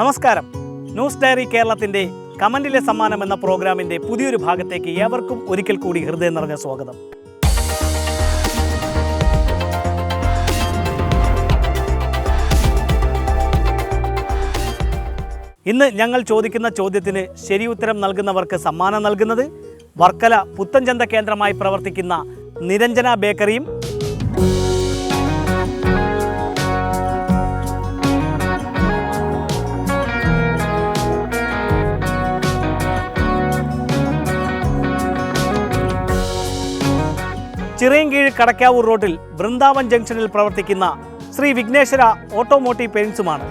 നമസ്കാരം. News diary കേരളത്തിന്റെ കമന്റിലെ സമ്മാനം എന്ന പ്രോഗ്രാമിന്റെ പുതിയൊരു ഭാഗത്തേക്ക് ഏവർക്കും ഒരിക്കൽ കൂടി ഹൃദയം നിറഞ്ഞ സ്വാഗതം. ഇന്ന് ഞങ്ങൾ ചോദിക്കുന്ന ചോദ്യത്തിന് ഉത്തരം നൽകുന്നവർക്ക് സമ്മാനം നൽകുന്നത് വർക്കല പുത്തൻചന്ത കേന്ദ്രമായി പ്രവർത്തിക്കുന്ന നിരഞ്ജന ബേക്കറിയും ചിറയൻകീഴ് കടക്കാവൂർ റോഡിൽ വൃന്ദാവൻ ജംഗ്ഷനിൽ പ്രവർത്തിക്കുന്ന ശ്രീ വിഘ്നേശ്വര ഓട്ടോമോട്ടീവ് പെയിൻസുമാണ്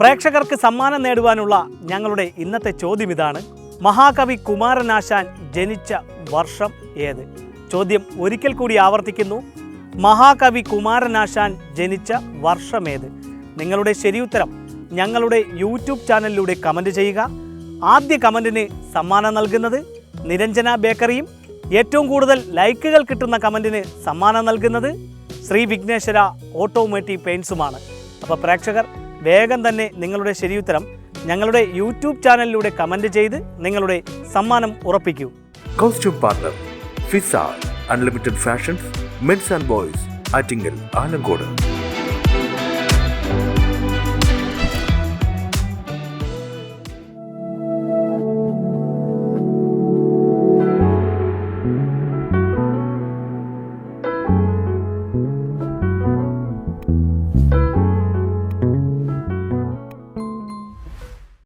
പ്രേക്ഷകർക്ക് സമ്മാനം നേടുവാനുള്ള ഞങ്ങളുടെ ഇന്നത്തെ ചോദ്യം ഇതാണ്. മഹാകവി കുമാരനാശാൻ ജനിച്ച വർഷം ഏത്? ചോദ്യം ഒരിക്കൽ കൂടി ആവർത്തിക്കുന്നു. മഹാകവി കുമാരനാശാൻ ജനിച്ച വർഷമേത്? നിങ്ങളുടെ ശരിയുത്തരം ഞങ്ങളുടെ യൂട്യൂബ് ചാനലിലൂടെ കമന്റ് ചെയ്യുക. ആദ്യ കമന്റിന് സമ്മാനം നൽകുന്നത് നിരഞ്ജന ബേക്കറിയും ഏറ്റവും കൂടുതൽ ലൈക്കുകൾ കിട്ടുന്ന കമന്റിന് സമ്മാനം നൽകുന്നത് ശ്രീ വിഘ്നേശ്വര ഓട്ടോമേറ്റീവ് പെയിൻസുമാണ് അപ്പോൾ പ്രേക്ഷകർ വേഗം തന്നെ നിങ്ങളുടെ ശരിയുത്തരം ഞങ്ങളുടെ യൂട്യൂബ് ചാനലിലൂടെ കമന്റ് ചെയ്ത് നിങ്ങളുടെ സമ്മാനം ഉറപ്പിക്കൂ. Costume partner Fissa Unlimited Fashions Men's and Boys Attingal Alangodu